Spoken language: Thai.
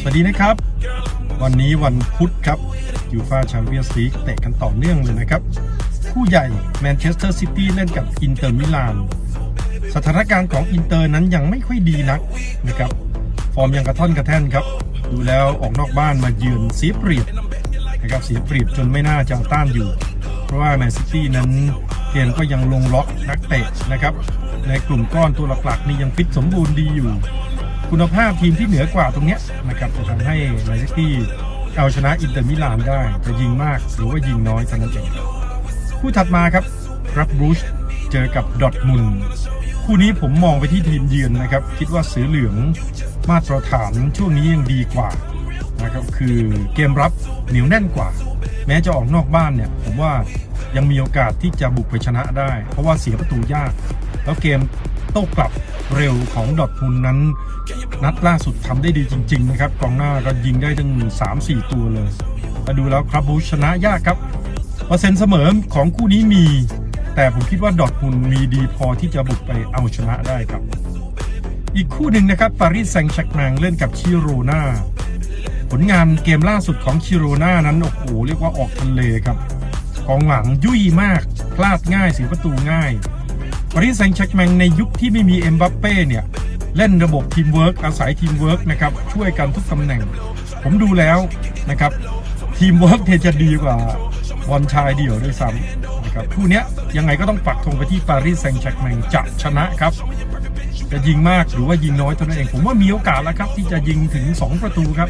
สวัสดีนะครับ วันนี้วันพุธครับยูฟาแชมเปี้ยนส์ลีกเตะกันต่อเนื่องเลยนะครับ คู่ใหญ่แมนเชสเตอร์ซิตี้เล่นกับอินเตอร์มิลานสถานการณ์ของอินเตอร์นั้นยังไม่ค่อยดีนักนะครับ ฟอร์มยังกระท่อนกระแท่นครับ ดูแล้วออกนอกบ้านมาเยือนเสียเปรียบนะครับเสียเปรียบจนไม่น่าจะต้านอยู่ เพราะว่าแมนซิตี้นั้น กมก็ยังลงล็อกนักเตะนะครับ ในกลุ่มก้อนตัวหลักๆนี่ยังฟิตสมบูรณ์ดีอยู่ คุณภาพทีมที่เหนือกว่าตรงเนี้ยนะครับจะทำให้แมนซิตี้เอาชนะอินเตอร์มิลานได้จะยิงมากหรือว่ายิงน้อยเท่านั้นเองคู่ถัดมาครับรับรูชเจอกับดอทมุนคู่นี้ผมมองไปที่ทีมเยือนนะครับ คิดว่าเสือเหลืองมาตรฐานช่วงนี้ยังดีกว่านะครับคือเกมรับเหนียวแน่นกว่า แม้จะออกนอกบ้านเนี่ย ผมว่า ยังมีโอกาสที่จะบุกไปชนะได้ เพราะว่าเสียประตูยาก แล้วเกมโต้กลับเร็วของดอทมุนนั้น นัดล่าสุดทำได้ดีจริง ๆ นะครับกองหน้าก็ยิงได้ตั้ง3-4 ตัวเลย มาดูแล้วครับบูชชนะยากครับเปอร์เซ็นต์เสมอของคู่นี้มี แต่ผมคิดว่าดอทมุนมีดีพอที่จะบุกไปเอาชนะได้ครับ อีกคู่หนึ่งนะครับปารีสแซงต์แชกแมงเล่นกับชิโรนาผลงานเกมล่าสุดของชิโรนานั้น โอ้โห เรียกว่าออกทะเลครับ กองหลังยุ่ยมาก พลาดง่ายเสียประตูง่ายปารีสแซงต์แชร์กแมงในยุคที่ไม่มีเอ็มบัปเป้เนี่ย เล่นระบบทีมเวิร์กอาศัยทีมเวิร์กนะครับ ช่วยกันทุกตำแหน่ง ผมดูแล้วนะครับ ทีมเวิร์กเนี่ยจะดีกว่าบอลชายเดี่ยวด้วยซ้ำนะครับคู่นี้ยังไงก็ต้องปักธงไปที่ปารีสแซงต์แชร์กแมงจะชนะครับจะยิงมากหรือว่ายิงน้อยเท่านั้นเอง ผมว่ามีโอกาสแล้วครับ ที่จะยิงถึง 2 ประตูครับ